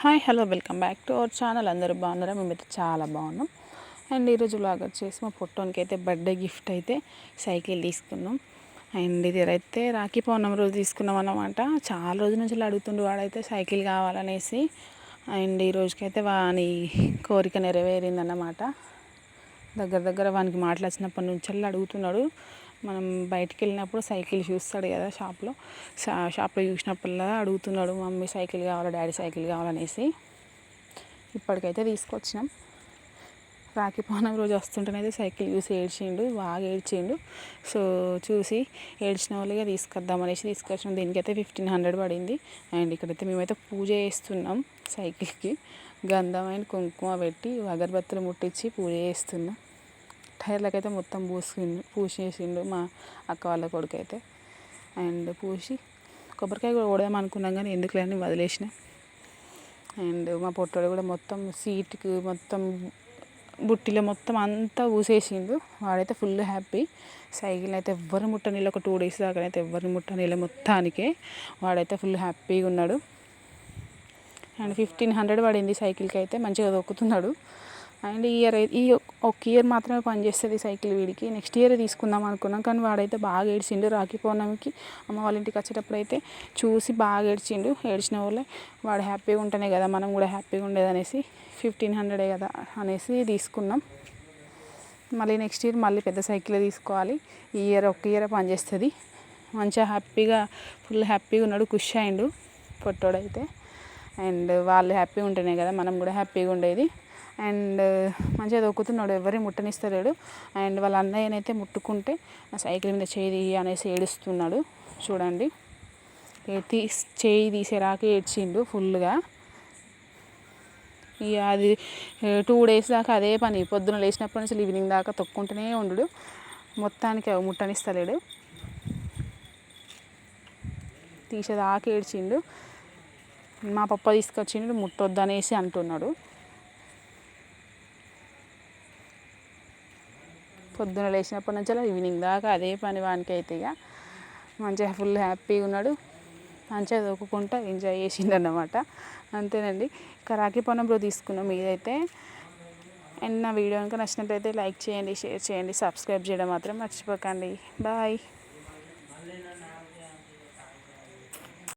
Hi hello welcome back to our channel. అందరూ బాగున్నారా? మేమైతే చాలా బాగున్నాం. అండ్ ఈరోజు లాగా వచ్చేసి మా పొట్టోనికి అయితే బర్త్డే గిఫ్ట్ అయితే సైకిల్ తీసుకున్నాం. అండ్ ఇది అయితే రాఖీ పౌర్ణమి రోజు తీసుకున్నాం అన్నమాట చాలా రోజుల నుంచి అడుగుతుండు వాడైతే సైకిల్ కావాలనేసి. అండ్ ఈ రోజుకైతే వాని కోరిక నెరవేరిందన్నమాట. దగ్గర దగ్గర వానికి మాటలు వచ్చినప్పటి నుంచి అడుగుతున్నాడు. మనం బయటికి వెళ్ళినప్పుడు సైకిల్ చూస్తాడు కదా షాప్లో. షాప్లో చూసినప్పుడల్లా అడుగుతున్నాడు మమ్మీ సైకిల్ కావాలి డాడీ సైకిల్ కావాలనేసి ఇప్పటికైతే తీసుకొచ్చినాం. రాఖీ పౌర్ణమి రోజు వస్తుంటేనైతే సైకిల్ చూసి ఏడ్చిండు బాగా ఏడ్చిండు. సో చూసి ఏడ్చిన వాళ్ళుగా తీసుకొద్దాం అనేసి తీసుకొచ్చినాం. దీనికైతే ఫిఫ్టీన్ హండ్రెడ్ పడింది. అండ్ ఇక్కడైతే మేమైతే పూజ చేస్తున్నాం సైకిల్కి. గంధం అండ్ కుంకుమ పెట్టి అగరబత్తులు ముట్టించి పూజ చేస్తున్నాం. టైర్లకైతే మొత్తం పూసిండు పూసేసిండు మా అక్క వాళ్ళ కొడుకు అయితే అండ్ పూసి కొబ్బరికాయ కూడా కొడదాం అనుకున్నాం కానీ ఎందుకులేని వదిలేసిన. అండ్ మా పొట్టోడు కూడా మొత్తం సీట్కి మొత్తం బుట్టిలో మొత్తం అంతా పూసేసిండు వాడైతే ఫుల్ హ్యాపీ. సైకిల్ అయితే ఎవ్వరు ముట్టనీళ్ళు ఒక టూ డేస్ దాకా అయితే ఎవ్వరు ముట్టనీళ్ళ మొత్తానికే వాడైతే ఫుల్ హ్యాపీగా ఉన్నాడు. అండ్ ఫిఫ్టీన్ హండ్రెడ్ పడింది సైకిల్కి అయితే మంచిగా దొక్కుతున్నాడు అండ్ ఈ ఇయర్ ఈ ఒక ఇయర్ మాత్రమే పనిచేస్తుంది సైకిల్ వీడికి. నెక్స్ట్ ఇయర్ తీసుకుందాం అనుకున్నాం కానీ వాడైతే బాగా ఏడ్చిండు. రాఖీ పౌర్ణమికి అమ్మ వాళ్ళ ఇంటికి వచ్చేటప్పుడు అయితే చూసి బాగా ఏడ్చిండు. ఏడ్చిన వాళ్ళే వాడు హ్యాపీగా ఉంటేనే కదా మనం కూడా హ్యాపీగా ఉండేది అనేసి ఫిఫ్టీన్ హండ్రెడే కదా అనేసి తీసుకున్నాం. మళ్ళీ నెక్స్ట్ ఇయర్ మళ్ళీ పెద్ద సైకిల్ తీసుకోవాలి. ఈ ఇయర్ ఒక ఇయర్ పనిచేస్తుంది. మంచిగా హ్యాపీగా ఫుల్ హ్యాపీగా ఉన్నాడు ఖుషి అయిండు. పొట్టోడైతే. అండ్ వాళ్ళు హ్యాపీగా ఉంటేనే కదా మనం కూడా హ్యాపీగా ఉండేది. అండ్ మంచిగా దొక్కుతున్నాడు ఎవరిని ముట్టనిస్తలేడు. అండ్ వాళ్ళ అన్నయ్యనైతే ముట్టుకుంటే సైకిల్ మీద చేయి అనేసి ఏడుస్తున్నాడు. చూడండి. తీ చేయి తీసేరాక ఏడ్చిండు ఫుల్గా ఇక అది టూ డేస్ దాకా అదే పని. పొద్దున లేచినప్పటి నుంచి ఈవినింగ్ దాకా తొక్కుంటూనే ఉండు మొత్తానికి ముట్టనిస్తలేడు. తీసేదాకా ఏడ్చిండు. మా పప్ప తీసుకొచ్చిండు ముట్టొద్దనేసి అంటున్నాడు. పొద్దున లేచినప్పటి నుంచి ఈవినింగ్ దాకా అదే పని వానికి అయితే ఇక మంచిగా ఫుల్ హ్యాపీగా ఉన్నాడు. మంచిగా దొక్కుకుంటా ఎంజాయ్ చేసిండు అన్నమాట అంతేనండి. ఇక రాఖీ తీసుకున్నాం ఇదైతే. అండ్ నా వీడియో కనుక నచ్చినట్లయితే లైక్ చేయండి షేర్ చేయండి సబ్స్క్రైబ్ చేయడం మాత్రం మర్చిపోకండి. బాయ్.